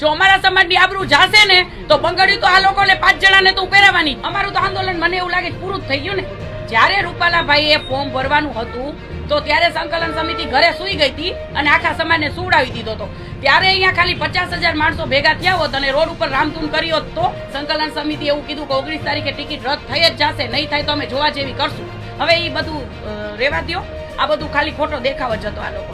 જો અમારા સમાજની આબરૂ જાશે ને, તો બંગડી તો આ લોકોને પાંચ જણાને તો પહેરાવાની અમારું તો આંદોલન મને એવું લાગે પૂરું થઈ ગયું ને. જ્યારે રૂપાલાભાઈએ ફોર્મ ભરવાનું હતું, તો ત્યારે સંકલન સમિતિ ઘરે સૂઈ ગઈ હતી અને આખા સમાજને સુવડાવી દીધો હતો. ત્યારે અહીંયા ખાલી પચાસ હજાર માણસો ભેગા થયા હોત અને રોડ ઉપર રામધૂન કરી હોત તો સંકલન સમિતિ એવું કીધું કે ઓગણીસ તારીખે ટિકિટ રદ થઈ જ જશે, નહીં થાય તો અમે જોવા જેવી કરશું. હવે એ બધું રહેવા દ્યો. આ બધું ખાલી ખોટો દેખાવ જ હતો આ લોકો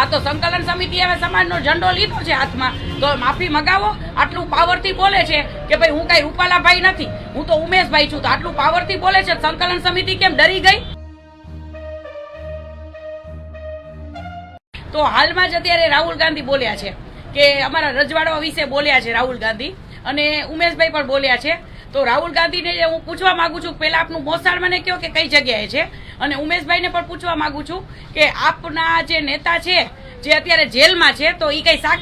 આ તો સંકલન સમિતિ હવે સમાજનો ઝંડો લીધો છે હાથમાં. તો માફી મગાવો, આટલું પાવરથી બોલે છે કે ભાઈ હું કઈ રૂપાલાભાઈ નથી, હું તો ઉમેશભાઈ છું. તો આટલું પાવરથી બોલે છે, સંકલન સમિતિ કેમ ડરી ગઈ? તો હાલમાં જ અત્યારે રાહુલ ગાંધી બોલ્યા છે કે અમારા રજવાડાઓ વિશે બોલ્યા છે રાહુલ ગાંધી. અને ઉમેશભાઈ પણ બોલ્યા છે તો રાહુલ ગાંધીને હું પૂછવા માગું છું, પહેલાં આપનું મોસાળ મને કહો કે કઈ જગ્યાએ છે? અને ઉમેશભાઈને પણ પૂછવા માગું છું કે આપના જે નેતા છે, જે અત્યારે જેલમાં છે, તો એ કંઈ શાક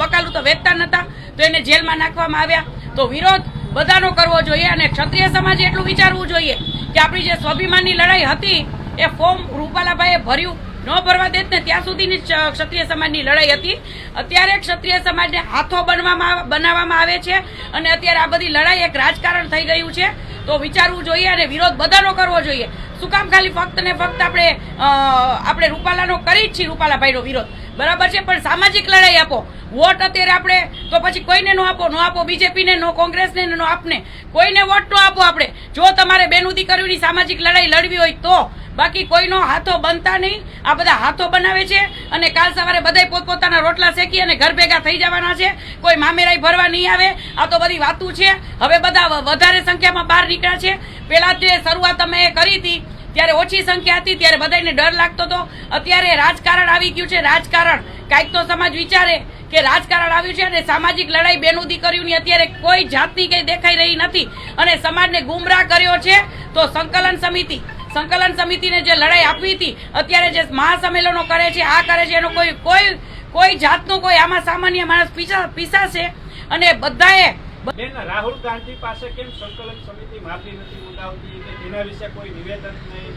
બકાલું તો વેચતા નહોતા તો એને જેલમાં નાખવામાં આવ્યા. તો વિરોધ બધાનો કરવો જોઈએ અને ક્ષત્રિય સમાજે એટલું વિચારવું જોઈએ કે આપણી જે સ્વાભિમાનની લડાઈ હતી, એ ફોર્મ રૂપાલાભાઈએ ભર્યું. ન ભરવા દેત ને ત્યાં સુધીની ક્ષત્રિય સમાજની લડાઈ હતી. અત્યારે ક્ષત્રિય સમાજને હાથો બનવામાં બનાવવામાં આવે છે અને અત્યારે આ બધી લડાઈ એક રાજકારણ થઈ ગયું છે. તો વિચારવું જોઈએ અને વિરોધ બધાનો કરવો જોઈએ. શું કામ ખાલી ફક્ત ને ફક્ત આપણે આપણે રૂપાલાનો કરી જ છીએ રૂપાલાભાઈનો વિરોધ? બરાબર છે, પણ સામાજિક લડાઈ આપો. વોટ અત્યારે આપણે, તો પછી કોઈને નો આપો નો આપો બીજેપીને નો કોંગ્રેસને, નો આપને. કોઈને વોટ નો આપો આપણે. જો તમારે બેનું દીકરીઓની સામાજિક લડાઈ લડવી હોય તો. બાકી કોઈનો હાથો બનતા નહીં. આ બધા હાથો બનાવે છે અને કાલ સવારે બધાય પોતપોતાના રોટલા શેકી અને ઘર ભેગા થઈ જવાના છે. કોઈ મામેરાઈ ભરવા નહીં આવે. આ તો બધી વાતું છે. હવે બધા વધારે સંખ્યામાં બહાર નીકળ્યા છે. પહેલાં જે શરૂઆત અમે કરી હતી. ત્યારે ઓછી સંખ્યા હતી, ત્યારે બધાને ડર લાગતો હતો. અત્યારે રાજકારણ આવી ગયું છે, રાજકારણ. કાંઈક તો સમાજ વિચારે કે રાજકારણ આવ્યું છે અને સામાજિક લડાઈ બેનું દીકરીઓની અત્યારે કોઈ જાતની કઈ દેખાઈ રહી નથી. અને સમાજને ગુમરાહ કર્યો છે, તો સંકલન સમિતિ, સંકલન સમિતિને જે લડાઈ આપવી હતી, અત્યારે જે મહાસંમેલનો કરે છે, આ કરે છે, એનો કોઈ કોઈ કોઈ જાતનો કોઈ આમાં સામાન્ય માણસ પીસા પીસાશે. અને બધાએ બેન રાહુલ ગાંધી પાસે કેમ સંકલન સમિતિ માફી નથી મંગાવતી? કે તેના વિશે કોઈ નિવેદન નહીં?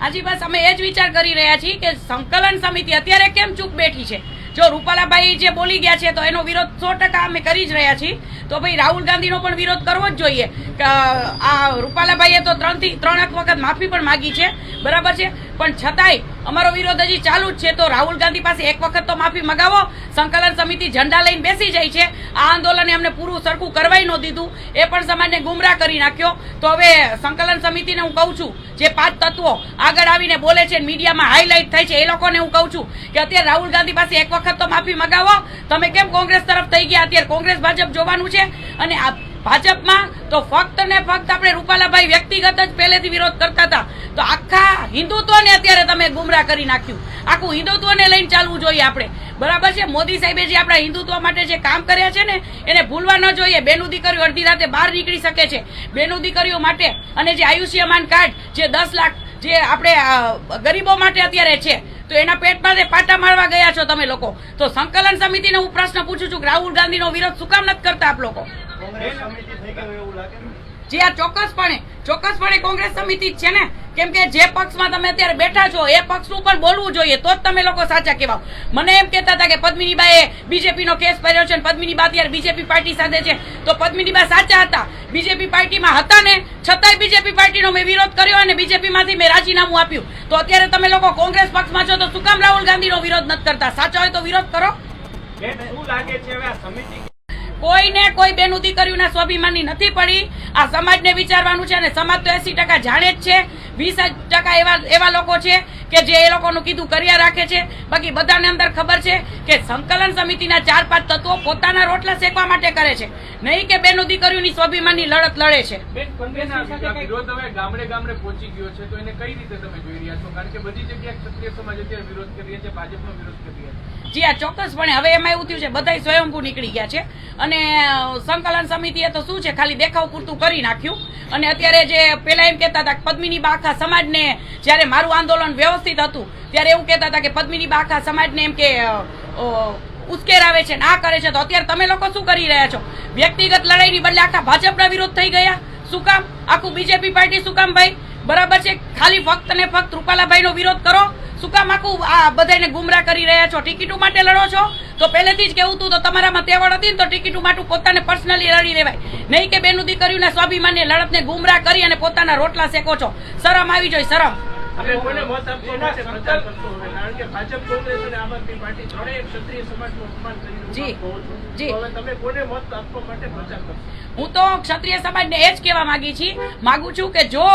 હાજી બસ અમે એ જ વિચાર કરી રહ્યા છીએ કે સંકલન સમિતિ અત્યારે કેમ ચૂપ બેઠી છે? જો રૂપાલાભાઈ જે બોલી ગયા છે તો એનો વિરોધ સો ટકા અમે કરી જ રહ્યા છીએ. તો ભાઈ રાહુલ ગાંધીનો પણ વિરોધ કરવો જ જોઈએ. આ રૂપાલાભાઈએ તો ત્રણથી ત્રણ એક વખત માફી પણ માગી છે. બરાબર છે? પણ છતાંય અમારો વિરોધ હજી ચાલુ જ છે. તો રાહુલ ગાંધી પાસે એક વખત તો માફી મગાવો. સંકલન સમિતિ ઝંડા લઈને બેસી જાય છે. આ આંદોલને અમને પૂરું સરખું કરવાય ન દીધું. એ પણ સમાજને ગુમરાહ કરી નાખ્યો. તો હવે સંકલન સમિતિને હું કહું છું, જે પાંચ તત્વો આગળ આવીને બોલે છે મીડિયામાં હાઇલાઇટ થાય છે, એ લોકોને હું કહું છું કે અત્યારે રાહુલ ગાંધી પાસે એક વખત તો માફી મગાવો. તમે કેમ કોંગ્રેસ તરફ થઈ ગયા? અત્યારે કોંગ્રેસ ભાજપ જોવાનું છે. અને આ ભાજપમાં તો ફક્ત ને ફક્ત આપણે રૂપાલાભાઈ વ્યક્તિગત જ પહેલેથી વિરોધ કરતા હતા. તો આખા હિન્દુત્વને અત્યારે તમે ગુમરાહ કરી નાખ્યું. આખું હિન્દુત્વને લઈને ચાલવું જોઈએ આપણે. બરાબર છે? મોદી સાહેબે જે આપણા હિન્દુત્વ માટે જે કામ કર્યા છે ને, એને ભૂલવા ન જોઈએ. બેનું દીકરીઓ અડધી રાતે બહાર નીકળી શકે છે. બેનું દીકરીઓ માટે અને જે આયુષ્યમાન કાર્ડ, જે દસ લાખ, જે આપણે ગરીબો માટે અત્યારે છે, તો એના પેટમાં તે પાટા મારવા ગયા છો તમે લોકો. તો સંકલન સમિતિને હું પ્રશ્ન પૂછું છું રાહુલ ગાંધીનો વિરોધ શું કામ નથી કરતા આપ લોકો? જે આ ચોક્કસપણે ચોક્કસપણે કોંગ્રેસ સમિતિ છે ને. કેમ કે જે પક્ષમાં તમે અત્યારે બેઠા છો એ પક્ષનું પણ બોલવું જોઈએ તો જ તમે લોકો સાચા કહેવાઓ. મને એમ કહેતા હતા કે પદ્મિનીબાએ બીજેપીનો કેસ ભર્યો છે અને પદ્મિનીબા અત્યારે બીજેપી પાર્ટી સાથે છે. તો પદ્મિનીબા સાચા હતા. બીજેપી પાર્ટીમાં હતા ને છતાંય બીજેપી પાર્ટીનો મેં વિરોધ કર્યો અને બીજેપીમાંથી મેં રાજીનામું આપ્યું. તો અત્યારે તમે લોકો કોંગ્રેસ પક્ષમાં છો તો શું કામ રાહુલ ગાંધીનો વિરોધ નથી કરતા? સાચા હોય તો વિરોધ કરો. શું લાગે છે હવે આ સમિતિ કોઈને કોઈ બેનું દીકરીઓના સ્વાભિમાની નથી પડી. આ સમાજને વિચારવાનું છે અને સમાજ તો એસી ટકા જાણે જ છે. વીસ ટકા એવા એવા લોકો છે કે જે એ લોકોનું કીધું કર્યા રાખે છે. બાકી બધાને અંદર ખબર છે કે સંકલન સમિતિના ચાર પાંચ તત્વો પોતાના રોટલા શેકવા માટે કરે છે. નહીં કે બેનું દીકરીઓની સ્વાભિમાનની લડત લડે છે. બેન કોંગ્રેસના વિરોધ હવે ગામડે ગામડે પહોંચી ગયો છે તો એને કઈ રીતે તમે જોઈ રહ્યા છો? કારણ કે બધી જગ્યાએ ક્ષત્રિય સમાજ અત્યારે વિરોધ કરી રહ્યા છે ભાજપનો વિરોધ કરી રહ્યા છે. જી આ ચોક્કસપણે. હવે એમાં એવું થયું છે બધા સ્વયંભૂ નીકળી ગયા છે. અને અ, સંકલન સમિતિએ તો શું છે ખાલી દેખાવ પૂરતું કરી નાખ્યું. અને અત્યારે જે પેલા એમ કહેતા હતા પદ્મિની બા આખા સમાજને જ્યારે મારું આંદોલન વ્યવસ્થિત હતું ત્યારે એવું કહેતા હતા કે પદ્મિની બા આખા સમાજને એમ કે ઉશ્કેરાવે છે ને કરે છે તો અત્યારે તમે લોકો શું કરી રહ્યા છો? વ્યક્તિગત લડાઈની બદલે આખા ભાજપના વિરોધ થઈ ગયા? શું કામ? આખું બીજેપી પાર્ટી શું કામ ભાઈ? બરાબર છે? ખાલી ફક્ત ને ફક્ત રૂપાલાભાઈનો વિરોધ કરો? શું કામ આ બધાને ગુમરા કરી રહ્યા છો? ટિકિટો માટે લડો છો? તો પહેલેથી જ કેવું હતું તો તમારામાં તેવડ હતી ને, તો ટિકિટો માટે પોતાને પર્સનલી લડી લેવાય. નહીં કે બેનું દીકરીઓના સ્વાભિમાનને, લડતને ગુમરા કરી અને પોતાના રોટલા શેકો છો. શરમ આવી જોઈએ શરમ. તમે કોને મત આપવા માટે પ્રચાર કરશો હવે? કારણ કે ભાજપ કોંગ્રેસ અને આમ આદમી પાર્ટી ત્રણેય ક્ષત્રિય સમાજનું અપમાન કરી જી. જી. હવે તમે કોને મત આપવા માટે પ્રચાર કરશો હું તો ક્ષત્રિય સમાજને એ જ કહેવા માંગી છી માંગુ છું કે જો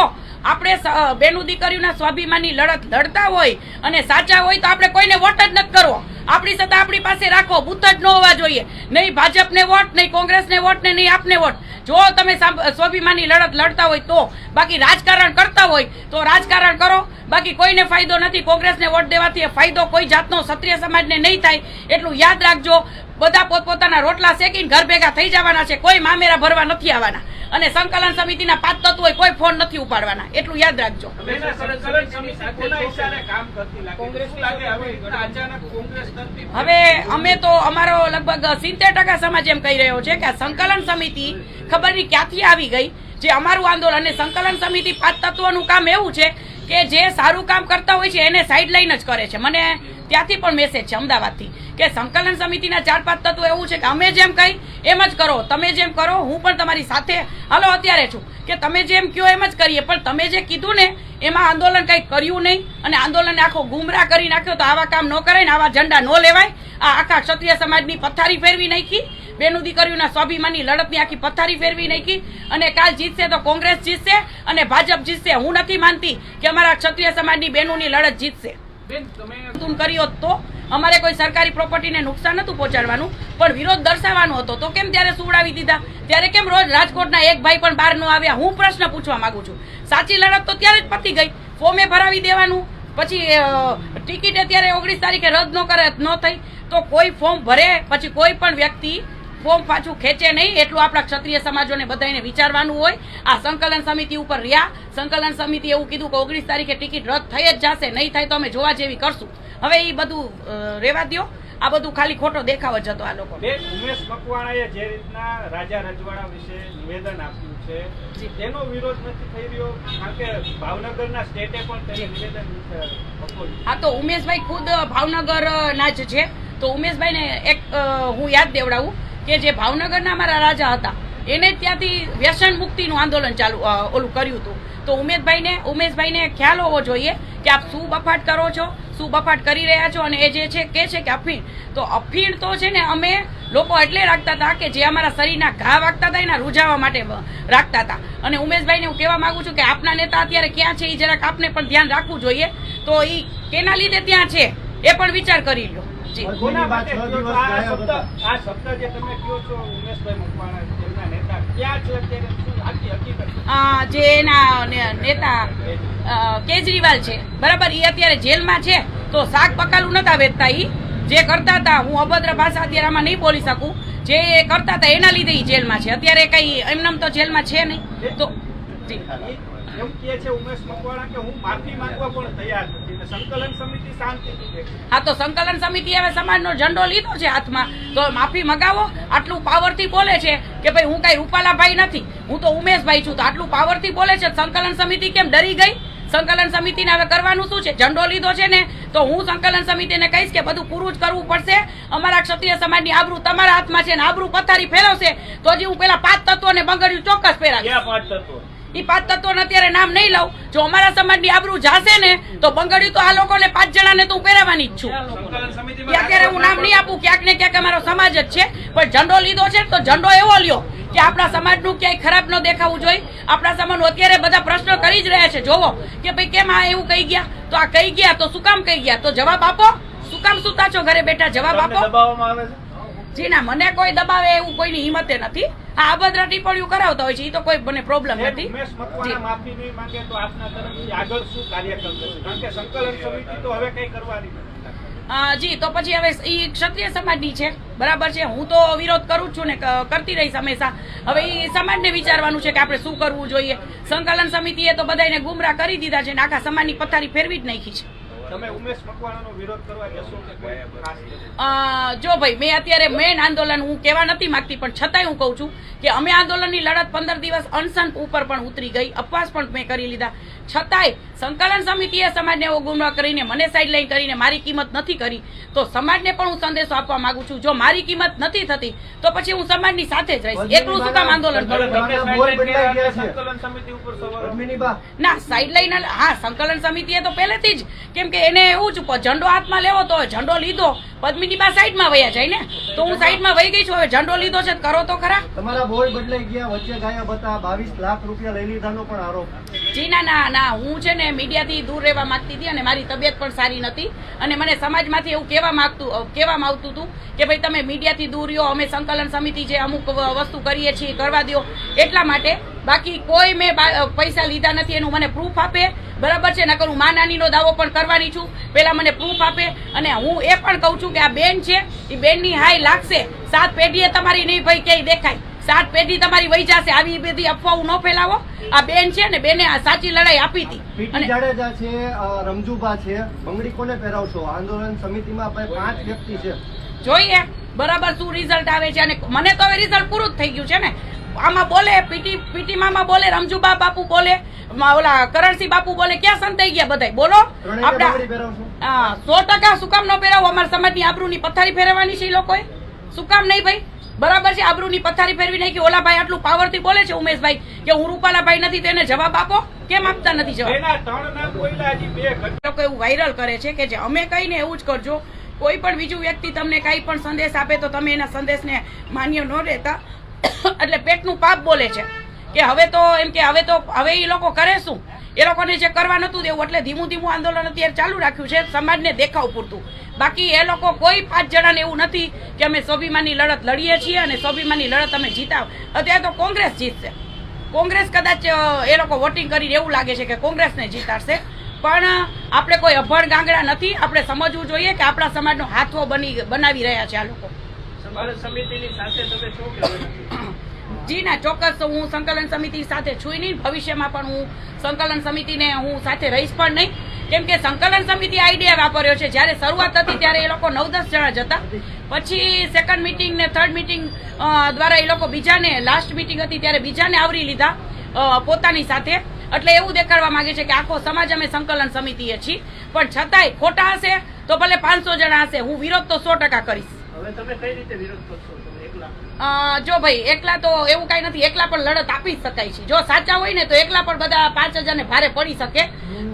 આપણે બેનુ દીકરીઓના સ્વાભિમાનની લડત લડતા હોય અને સાચા હોય તો આપણે કોઈને વોટ જ નથી કરવો આપણી સત્તા આપણી પાસે રાખો બુથ જ ન હોવા જોઈએ નહીં ભાજપને વોટ નહીં કોંગ્રેસને વોટ ને નહીં આપને વોટ જો તમે સ્વાભિમાની સ્વાભિમાનની લડત લડતા હોય તો બાકી રાજકારણ કરતા હોય તો રાજકારણ કરો બાકી કોઈને ફાયદો નથી. કોંગ્રેસને વોટ દેવાથી એ ફાયદો કોઈ જાતનો ક્ષત્રિય સમાજને નહીં થાય. એટલું યાદ રાખજો બધા પોતપોતાના રોટલા શેકીને ઘર ભેગા થઈ જવાના છે. કોઈ મામેરા ભરવા નથી આવવાના. અને સંકલન સમિતિના પાંચ તત્વો કોઈ ફોન નથી ઉપાડવાના. એટલું યાદ રાખજો. એના સંકલન સમિતિ કોના ઈશારે કામ કરતી લાગે શું લાગે હવે રીતના અચાનક કોંગ્રેસ તરફથી હવે અમે તો અમારો લગભગ સિત્તેર ટકા સમાજ એમ કહી રહ્યો છે કે સંકલન સમિતિ ખબર નહીં ક્યાંથી આવી ગઈ. જે અમારું આંદોલન અને સંકલન સમિતિ પાંચ તત્વોનું કામ એવું છે કે જે સારું કામ કરતા હોય છે, એને સાઈડ લાઈન જ કરે છે. મને ત્યાંથી પણ મેસેજ છે અમદાવાદથી કે સંકલન સમિતિના ચાર પાંચ તત્વો એવું છે કે અમે જેમ કહી એમ જ કરો, તમે જેમ કરો, હું પણ તમારી સાથે. હાલો, અત્યારે છું કે તમે જેમ કહો એમ જ કરીએ, પણ તમે જે કીધું ને એમાં આંદોલન કંઈ કર્યું નહીં અને આંદોલનને આખો ગુમરાહ કરી નાખ્યો તો આવા કામ ન કરાય ને આવા ઝંડા ન લેવાય. આ આખા ક્ષત્રિય સમાજની પથારી ફેરવી નાખી બેનું દીકરીઓના સ્વાભિમાનની લડતની આખી પથારી ફેરવી નાખી અને કાલ જીતશે તો કોંગ્રેસ જીતશે અને ભાજપ જીતશે. હું નથી માનતી કે અમારા ક્ષત્રિય સમાજની બહેનોની લડત જીતશે. તુમ કર્યો તો. અમારે કોઈ સરકારી પ્રોપર્ટીને નુકસાન નતું પહોંચાડવાનું પણ વિરોધ દર્શાવવાનો હતો. તો કેમ ત્યારે સુવડાવી દીધા? ત્યારે કેમ રોજ રાજકોટના એક ભાઈ પણ બહાર ન આવ્યા? હું પ્રશ્ન પૂછવા માંગુ છું. સાચી લડત તો ત્યારે જ પતી ગઈ. ફોર્મે ભરાવી દેવાનું. પછી ટિકિટ અત્યારે ઓગણીસ તારીખે રદ ન કરે ન થઈ. તો કોઈ ફોર્મ ભરે પછી કોઈ પણ વ્યક્તિ ફોર્મ પાછું ખેંચે નહીં એટલું આપણા ક્ષત્રિય સમાજોને બધાને વિચારવાનું હોય. આ સંકલન સમિતિ ઉપર રહ્યા. સંકલન સમિતિ એવું કીધું કે ઓગણીસ તારીખે ટિકિટ રદ થઈ જ જશે નહીં થાય તો અમે જોવા જેવી કરશું. હવે એ બધું રેવા દો દ્યો. આ બધું ખાલી ખોટો દેખાવ જ હતો આ લોકો ઉમેશ મકવાણાએ જે રીતના રાજા રજવાડા વિશે નિવેદન આપ્યું છે તેનો વિરોધ નથી થઈ રહ્યો? કારણ કે ભાવનગરના સ્ટેટે પણ નિવેદન હા તો ઉમેશભાઈ ખુદ ભાવનગર ના જ છે. તો ઉમેશભાઈને એક હું યાદ દેવડાવું. કે જે ભાવનગરના અમારા રાજા હતા, એને ત્યાંથી વ્યસન મુક્તિનું આંદોલન ચાલુ ઓલું કર્યું હતું. તો ઉમેશભાઈને ઉમેશભાઈને ખ્યાલ હોવો જોઈએ કે આપ શું બફાટ કરો છો, શું બફાટ કરી રહ્યા છો અને એ જે છે, કે છે કે અફીણ. તો અફીણ તો છે ને અમે લોકો એટલે રાખતા હતા કે જે અમારા શરીરના ઘા વાગતા હતા, એના રૂઝાવા માટે રાખતા હતા. અને ઉમેશભાઈને હું કહેવા માંગુ છું કે આપના નેતા અત્યારે ક્યાં છે એ જરાક આપને પણ ધ્યાન રાખવું જોઈએ. તો એ કેના લીધે ત્યાં છે? એ પણ વિચાર કરી લો. જી. એના નેતા કેજરીવાલ છે. બરાબર એ અત્યારે જેલમાં છે. તો શાક પકાલું નતા વેચતા ઈ. જે કરતા હતા હું અભદ્ર ભાષા અત્યારે આમાં નહીં બોલી શકું. જે કરતા હતા એના લીધે એ જેલમાં છે. અત્યારે કઈ એમનેમ તો જેલમાં છે નહીં. તો જી. એમ કહે છે ઉમેશ મકવાણા કે હું માફી માંગવા પણ તૈયાર નથી. સંકલન સમિતિ શાંતિ હા તો સંકલન સમિતિ હવે સમાજનો ઝંડો લીધો છે હાથમાં. તો માફી મગાવો આટલું પાવરથી બોલે છે કે ભાઈ હું કઈ રૂપાલાભાઈ નથી. હું તો ઉમેશભાઈ છું તો આટલું પાવરથી બોલે છે સંકલન સમિતિ કેમ ડરી ગઈ? સંકલન સમિતિને હવે કરવાનું શું છે? ઝંડો લીધો છે ને તો હું સંકલન સમિતિને કહીશ કે બધું પૂરું જ કરવું પડશે. અમારા ક્ષત્રિય સમાજની આબરૂ તમારા હાથમાં છે ને આબરૂ પથારી ફેરવશે તો હજી હું પેલા પાંચ તત્વોને બંગડ્યું ચોક્કસ ફેરાવીશ. ક્યાં પાંચ તત્વો? ઈ પાંચ તત્વોને અત્યારે નામ નહીં લઉં. જો અમારા સમાજની આબરૂ જાશે ને તો બંગડ્યું તો આ લોકોને પાંચ જણાને તો હું પહેરાવાની જ છું. અત્યારે હું નામ નહીં આપું ક્યાંક ને ક્યાંક અમારો સમાજ જ છે. પણ ઝંડો લીધો છે તો ઝંડો એવો લ્યો કે આપણા સમાજનું ક્યાંય ખરાબ ન દેખાવું જોઈએ. આપણા સમાજનું અત્યારે બધા પ્રશ્નો કરી જ રહ્યા છે. જોવો કે ભાઈ કેમ આ એવું કહી ગયા? તો આ કહી ગયા તો શું કામ કહી ગયા? તો જવાબ આપો. શું કામ સુતા છો ઘરે બેઠા? જવાબ આપો. જી ના મને કોઈ દબાવે એવું કોઈની હિંમતે નથી. આ અભદ્ર ટિપ્પણીઓ કરાવતા હોય છે એ તો કોઈ મને પ્રોબ્લેમ નથી. જી. માફી નહીં માંગે તો આપના તરફથી આગળ શું કાર્યક્રમ થશે કારણ કે સંકલન સમિતિ તો હવે કઈ કરવાની જી તો પછી હવે એ ક્ષત્રિય સમાજની છે. બરાબર છે? હું તો વિરોધ કરું જ છું ને કરતી રહીશ હંમેશા. હવે એ સમાજને વિચારવાનું છે કે આપણે શું કરવું જોઈએ? સંકલન સમિતિએ તો બધાને ગુમરાહ કરી દીધા છે ને આખા સમાજની પથારી ફેરવી જ નાખી છે. તમે ઉમેશ મકવાણાનો વિરોધ કરવા જશો કે કોઈ ખાસ અ, જો ભાઈ મેં અત્યારે મેન આંદોલન હું કહેવા નથી માંગતી પણ છતાંય હું કહું છું કે અમે આંદોલનની લડત પંદર દિવસ અનશન ઉપર પણ ઉતરી ગઈ. અપવાસ પણ મેં કરી લીધા. છતાંય સંકલન સમિતિએ સમાજને એવો ગુમરાહ કરીને મને સાઈડ લાઈન કરીને મારી કિંમત નથી કરી તો સમાજને પણ હું સંદેશો આપવા માંગુ છું. જો મારી કિંમત નથી થતી તો પછી હું સમાજની સાથે જ રહીશ. એકલું શું કામ આંદોલન ગયા ના સાઈડ લાઈન હા સંકલન સમિતિએ તો પહેલેથી જ કેમ કે એને એવું જ ઝંડો હાથમાં લેવો તો ઝંડો લીધો પદ્મિની બા સાઈડમાં વયા જાય ને? તો હું સાઈડમાં વહી ગઈ છું હવે ઝંડો લીધો છે કરો તો ખરા. તમારા બોલ બદલાઈ ગયા વચ્ચે ગાયબ બતા બાવીસ લાખ રૂપિયા લઈ લીધાનો પણ આરોપ. જી ના ના ના હું છે ને મીડિયાથી દૂર રહેવા માંગતી હતી અને મારી તબિયત પણ સારી નથી. અને મને સમાજમાંથી એવું કહેવા માગતું કહેવામાં આવતું હતું કે ભાઈ તમે મીડિયાથી દૂર રહ્યો, અમે સંકલન સમિતિ જે અમુક વસ્તુ કરીએ છીએ, કરવા દો. એટલા માટે બાકી કોઈ મેં પૈસા લીધા નથી, એનું મને પ્રૂફ આપે. બરાબર છે? નકર હું મા નાનીનો દાવો પણ કરવાની છું. પહેલાં મને પ્રૂફ આપે. અને હું એ પણ કહું છું કે આ બેન છે એ બેનની હાઈ લાગશે. સાત પેઢીએ તમારી નહીં ભાઈ ક્યાંય દેખાય. સાત પેઢી તમારી વહી જશે. આવી બધી અફવાઓ ન ફેલાવો. આ બેન છે ને બેને આ સાચી લડાઈ આપી હતી. અને જાડેજા છે રમજુભા છે બંગડી કોને પહેરાવશો આંદોલન સમિતિમાં પાંચ વ્યક્તિ છે. જોઈએ. બરાબર શું રિઝલ્ટ આવે છે? અને મને તો હવે રિઝલ્ટ પૂરું જ થઈ ગયું છે ને. આમાં બોલે પીટી પીટી મામા બોલે રમજુબા બાપુ બોલે ઓલા કરણસિંહ બાપુ બોલે. ક્યાં સંતાઈ ગયા બધા બોલો. આપડા સો ટકા શું કામ ન પહેરાવો અમારા સમાજની આબરૂની પથારી ફેરવવાની છે એ લોકોએ. શું કામ નહીં ભાઈ? બરાબર છે? આબરૂની પથારી ફેરવી નાખી. ઓલા ભાઈ આટલું પાવરથી બોલે છે ઉમેશભાઈ કે હું રૂપાલાભાઈ નથી તેને જવાબ આપો? કેમ આપતા નથી જવાબ? લોકો એવું વાયરલ કરે છે કે જે અમે કહીને એવું જ કરજો. કોઈ પણ બીજું વ્યક્તિ તમને કાંઈ પણ સંદેશ આપે તો તમે એના સંદેશને માન્ય ન રહેતા એટલે પેટનું પાપ બોલે છે. કે હવે તો એમ કે હવે તો હવે એ લોકો કરે શું? એ લોકોને જે કરવા નતું દેવું એટલે ધીમું ધીમું આંદોલન અત્યારે ચાલુ રાખ્યું છે, સમાજને દેખાવ પૂરતું બાકી એ લોકો કોઈ પાંચ જણાને એવું નથી કે અમે સ્વાભિમાનની લડત લડીએ છીએ અને સ્વાભિમાનની લડત અમે જીતા. અત્યારે તો કોંગ્રેસ જીતશે. કોંગ્રેસ કદાચ એ લોકો વોટિંગ કરીને એવું લાગે છે કે કોંગ્રેસને જીતાડશે. પણ આપણે કોઈ અભણ ગાંગડા નથી. આપણે સમજવું જોઈએ કે આપણા સમાજનો હાથવો બની, બનાવી રહ્યા છે આ લોકો. સમિતિની સાથે તમે શું જી ના, ચોક્કસ હું સંકલન સમિતિ સાથે છું નહીં. ભવિષ્યમાં પણ હું સંકલન સમિતિને હું સાથે રહીશ પણ નહીં. કેમ કે સંકલન સમિતિ આઈડિયા વાપર્યો છે. જ્યારે શરૂઆત હતી ત્યારે એ લોકો નવ દસ જણા જ હતા. પછી સેકન્ડ મિટિંગ ને થર્ડ મિટિંગ દ્વારા એ લોકો બીજાને લાસ્ટ મિટિંગ હતી ત્યારે બીજાને આવરી લીધા પોતાની સાથે. એટલે એવું દેખાડવા માંગે છે કે આખો સમાજ અમે સંકલન સમિતિએ છીએ. પણ છતાંય ખોટા હશે તો ભલે પાંચસો જણા હશે. હું વિરોધ તો સો કરીશ. જો ભાઈ એકલા તો એવું કઈ નથી. એકલા પણ લડત આપી શકાય છે. જો સાચા હોય ને તો એકલા પણ બધા પાંચ હજાર ને ભારે પડી શકે.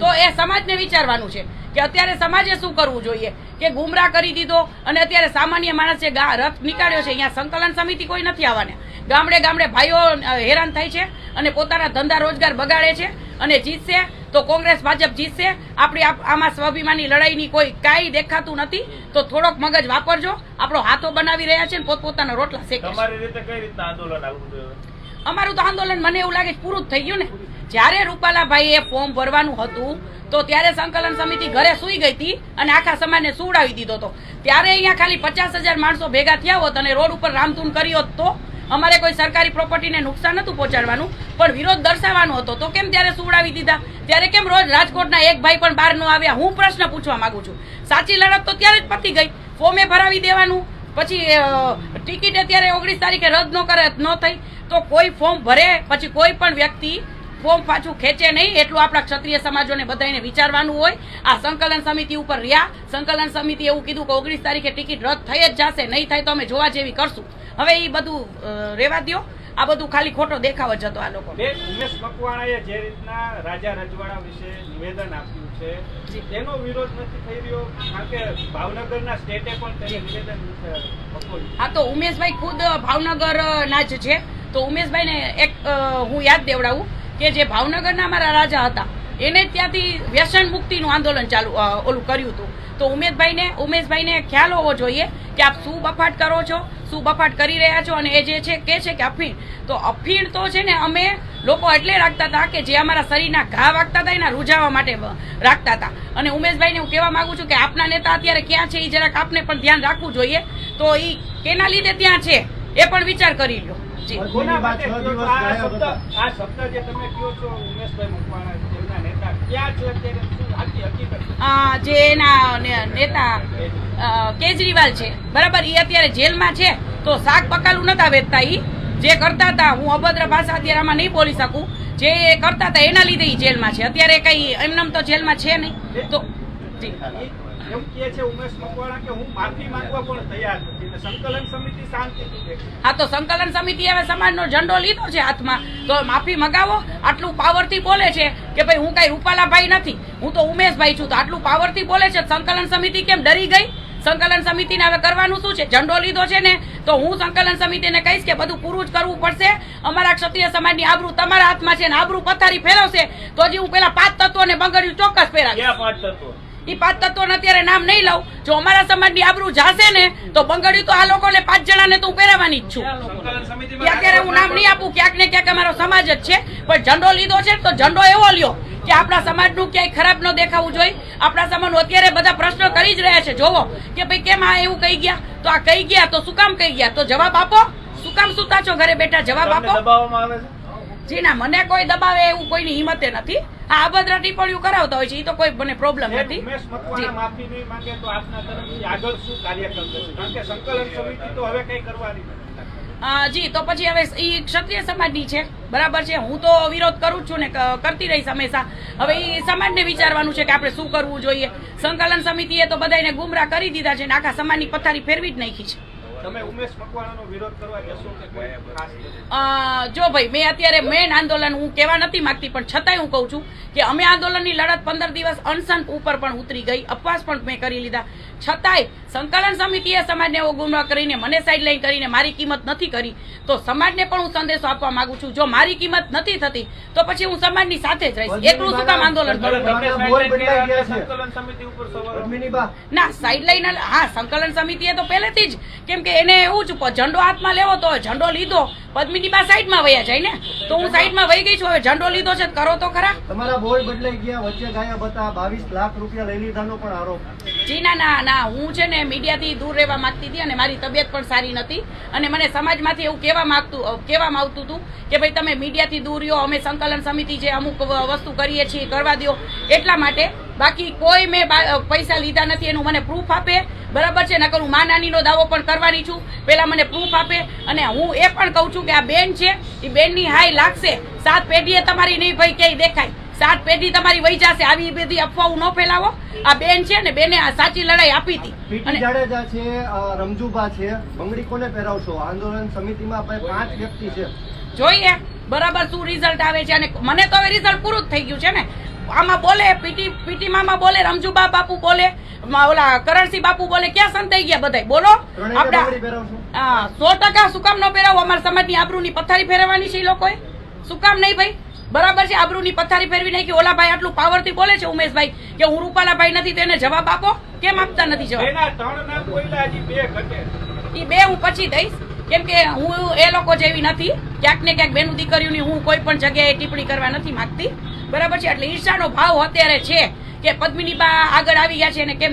તો એ સમાજને વિચારવાનું છે કે અત્યારે સમાજે શું કરવું જોઈએ? કે ગુમરાહ કરી દીધો અને અત્યારે સામાન્ય માણસે રથ નીકાળ્યો છે. અહીંયા સંકલન સમિતિ કોઈ નથી આવવાના. ગામડે ગામડે ભાઈઓ હેરાન થાય છે અને પોતાના ધંધા રોજગાર બગાડે છે અને જીતશે તો કોંગ્રેસ ભાજપ જીતશે. આપણી આમાં સ્વાભિમાની લડાઈની કોઈ કાંઈ દેખાતું નથી. તો થોડોક મગજ વાપરજો. આપણો હાથો બનાવી રહ્યા છે પોતપોતાના રોટલા શેકે અમારું તો આંદોલન મને એવું લાગે પૂરું જ થઈ ગયું ને. જ્યારે રૂપાલાભાઈએ ફોર્મ ભરવાનું હતું તો ત્યારે સંકલન સમિતિ ઘરે સુઈ ગઈ હતી અને આખા સમાજને સુવડાવી દીધો હતો. ત્યારે અહીંયા ખાલી પચાસ હજાર માણસો ભેગા થયા હોત અને રોડ ઉપર રામધૂન કરી હોત તો અમારે કોઈ સરકારી પ્રોપર્ટીને નુકસાન નહોતું પહોંચાડવાનું, પણ વિરોધ દર્શાવવાનો હતો. તો કેમ ત્યારે સુવડાવી દીધા? ત્યારે કેમ રોજ રાજકોટના એક ભાઈ પણ બહાર ન આવ્યા? હું પ્રશ્ન પૂછવા માંગુ છું. સાચી લડત તો ત્યારે જ પતી ગઈ. ફોર્મે ભરાવી દેવાનું. પછી ટિકિટ અત્યારે ઓગણીસ તારીખે રદ ન કરે, ન થઈ. તો કોઈ ફોર્મ ભરે, પછી કોઈ પણ વ્યક્તિ ફોર્મ પાછું ખેંચે નહીં. એટલું આપણા ક્ષત્રિય સમાજોને બધાને વિચારવાનું હોય. આ સંકલન સમિતિ ઉપર રહ્યા. સંકલન સમિતિ એવું કીધું કે ઓગણીસ તારીખે ટિકિટ રદ થઈ જ જશે, નહીં થાય તો અમે જોવા જેવી કરશું. હવે એ બધું રેવા દ્યો. આ બધું ખાલી ખોટો દેખાવ જ હતો આ લોકો ઉમેશ મકવાણાએ જે રીતના રાજા રજવાડા વિશે નિવેદન આપ્યું છે તેનો વિરોધ નથી થઈ રહ્યો કારણ કે ભાવનગરના સ્ટેટે પણ તેને નિવેદન હા તો ઉમેશભાઈ ખુદ ભાવનગર ના જ છે. તો ઉમેશભાઈને એક હું યાદ દેવડાવું કે જે ભાવનગરના અમારા રાજા હતા એને ત્યાંથી વ્યસન મુક્તિનું આંદોલન ચાલુ ઓલું કર્યું હતું. તો ઉમેશભાઈને ઉમેશભાઈને ખ્યાલ હોવો જોઈએ કે આપ શું બફાટ કરો છો શું બફાટ કરી રહ્યા છો અને એ જે છે કે છે કે અફીણ. તો અફીણ તો છે ને અમે લોકો એટલે રાખતા હતા કે જે અમારા શરીરના ઘા વાગતા હતા એના રૂઝાવા માટે રાખતા હતા. અને ઉમેશભાઈને હું કહેવા માંગુ છું કે આપના નેતા અત્યારે ક્યાં છે એ જરાક આપને પણ ધ્યાન રાખવું જોઈએ. તો એ કેના લીધે ત્યાં છે એ પણ વિચાર કરી લો આ શબ્દ જે તમે કહો છો ઉમેશભાઈ મકવાણા જે એના નેતા કેજરીવાલ છે. બરાબર એ અત્યારે જેલમાં છે. તો શાક પકાલું નતા વેચતા ઈ. જે કરતા હતા, હું અભદ્ર ભાષા અત્યારે આમાં નહીં બોલી શકું. જે કરતા હતા, એના લીધે એ જેલમાં છે. અત્યારે કઈ એમનેમ તો જેલમાં છે નહીં. તો જી. એ કહે છે ઉમેશ મકવાણા કે હું માફી માંગવા પણ તૈયાર નથી. અને સંકલન સમિતિ શાંતિથી દેખે હા તો સંકલન સમિતિ હવે સમાજનો ઝંડો લીધો છે હાથમાં. તો માફી મગાવો. આટલું પાવરથી બોલે છે કે ભાઈ હું કઈ રૂપાલાભાઈ નથી. હું તો ઉમેશભાઈ છું. તો આટલું પાવરથી બોલે છે સંકલન સમિતિ કેમ ડરી ગઈ? સંકલન સમિતિને હવે કરવાનું શું છે? ઝંડો લીધો છે ને તો હું સંકલન સમિતિને કહીશ કે બધું પૂરું જ કરવું પડશે. અમારા ક્ષત્રિય સમાજની આબરૂ તમારા હાથમાં છે ને આબરૂ પથારી ફેરવશે. તો હજી હું પેલા પાંચ તત્વોને બંગડ્યું ચોક્કસ ફેરાવીશ. પાંચ તત્વો? ઈ પાંચ તત્વોને અત્યારે નામ નહીં લઉં. જો અમારા સમાજની આબરૂ જાશે ને તો બંગડ્યું તો આ લોકોને પાંચ જણાને તો હું પહેરાવાની જ છું. અત્યારે હું નામ નહીં આપું ક્યાંક ને ક્યાંક અમારો સમાજ જ છે. પણ ઝંડો લીધો છે તો ઝંડો એવો લ્યો કે આપણા સમાજનું ક્યાંય ખરાબ ન દેખાવું જોઈએ. આપણા સમાજનું અત્યારે બધા પ્રશ્નો કરી જ રહ્યા છે. જોવો કે ભાઈ કેમ આ એવું કહી ગયા? તો આ કહી ગયા તો શું કામ કહી ગયા? તો જવાબ આપો. શું કામ સુતા છો ઘરે બેઠા? જવાબ આપો. જી ના મને કોઈ દબાવે એવું કોઈની હિંમતે નથી. આ અભદ્ર ટિપ્પણીઓ કરાવતા હોય છે એ તો કોઈ મને પ્રોબ્લેમ નથી. જી. માફી નહીં માંગે તો આપના તરફથી આગળ શું કાર્યક્રમ થશે કારણ કે સંકલન સમિતિ તો હવે કઈ કરવાની જી તો પછી હવે એ ક્ષત્રિય સમાજની છે. બરાબર છે? હું તો વિરોધ કરું જ છું ને કરતી રહીશ હંમેશા. હવે એ સમાજને વિચારવાનું છે કે આપણે શું કરવું જોઈએ. સંકલન સમિતિએ તો બધાને ગુમરાહ કરી દીધા છે ને આખા સમાજની પથારી ફેરવી જ નાખી છે. જો ભાઈ, મેં અત્યારે મેન આંદોલન હું કહેવા નથી માંગતી, પણ છતાંય હું કહું છું કે અમે આંદોલનની લડત પંદર દિવસ અનશન ઉપર પણ ઉતરી ગઈ. અપવાસ પણ મેં કરી લીધા. છતાંય સંકલન સમિતિએ સમાજને એવો ગુમરાહ કરીને મને સાઈડ લાઈન કરીને મારી કિંમત નથી કરી. તો સમાજને પણ હું સંદેશો આપવા માંગુ છું. જો મારી કિંમત નથી થતી તો પછી હું સમાજની સાથે જ રહીશ. એકલું શું કામ આંદોલન ના સાઈડ લાઈન હા સંકલન સમિતિએ તો પહેલેથી જ કેમ કે એને એવું જ ઝંડો હાથમાં લેવો તો ઝંડો લીધો પદ્મિની બા સાઈડમાં વયા જાય ને. તો હું સાઈડમાં વહી ગઈ છું હવે ઝંડો લીધો છે તો કરો તો ખરા. તમારા બોલ બદલાઈ ગયા વચ્ચે ગાયબ હતા બાવીસ લાખ રૂપિયા લઈ લીધાનો પણ આરોપ. જી ના ના ના, હું છે ને મીડિયાથી દૂર રહેવા માંગતી હતી અને મારી તબિયત પણ સારી નથી અને મને સમાજમાંથી એવું કહેવા માંગતું કહેવામાં આવતું હતું કે ભાઈ તમે મીડિયાથી દૂર રહ્યો, અમે સંકલન સમિતિ જે અમુક વસ્તુ કરીએ છીએ કરવા દો એટલા માટે બાકી કોઈ મેં પૈસા લીધા નથી એનું મને પ્રૂફ આપે. બરાબર છે? નકર હું મા નાનીનો દાવો પણ કરવાની છું. પહેલાં મને પ્રૂફ આપે. અને હું એ પણ કહું છું કે આ બેન છે, એ બેનની હાઈ લાગશે. સાત પેઢીએ તમારી નહીં ભાઈ ક્યાંય દેખાય. સાત પેઢી તમારી વહી જશે. આવી બધી અફવાઓ ન ફેલાવો. આ બેન છે ને બેને આ સાચી લડાઈ આપી હતી. અને જાડેજા છે રમજુબા છે બંગડી કોને પહેરાવશો? આંદોલન સમિતિમાં આપણે પાંચ વ્યક્તિ છે. જોઈએ. બરાબર શું રિઝલ્ટ આવે છે? અને મને તો હવે રિઝલ્ટ પૂરું જ થઈ ગયું છે ને. આમાં બોલે પીટી પીટી મામા બોલે રમજુબા બાપુ બોલે ઓલા કરણસિંહ બાપુ બોલે. ક્યાં સંતાઈ ગયા બધા બોલો. આપડા સો ટકા શું કામ ન પહેરાવો. અમારા સમાજની આબરૂની પથારી ફેરવવાની છે એ લોકોએ. શું કામ નહીં ભાઈ. બરાબર છે? આબરૂની પથારી ફેરવી નાખી. ઓલા ભાઈ આટલું પાવરથી બોલે છે ઉમેશભાઈ કે હું રૂપાલાભાઈ નથી તેને જવાબ આપો? કેમ આપતા નથી જવાબ? એ બે હું પછી દઈશ. કેમ કે હું એ લોકો જેવી નથી. ક્યાંક ને ક્યાંક બેનું દીકરીઓની હું કોઈ પણ જગ્યાએ ટિપ્પણી કરવા નથી માંગતી. બરાબર છે? એટલે ઈર્ષાનો ભાવ અત્યારે છે કે પદ્મિની બા આગળ આવી ગયા છે અને કેમ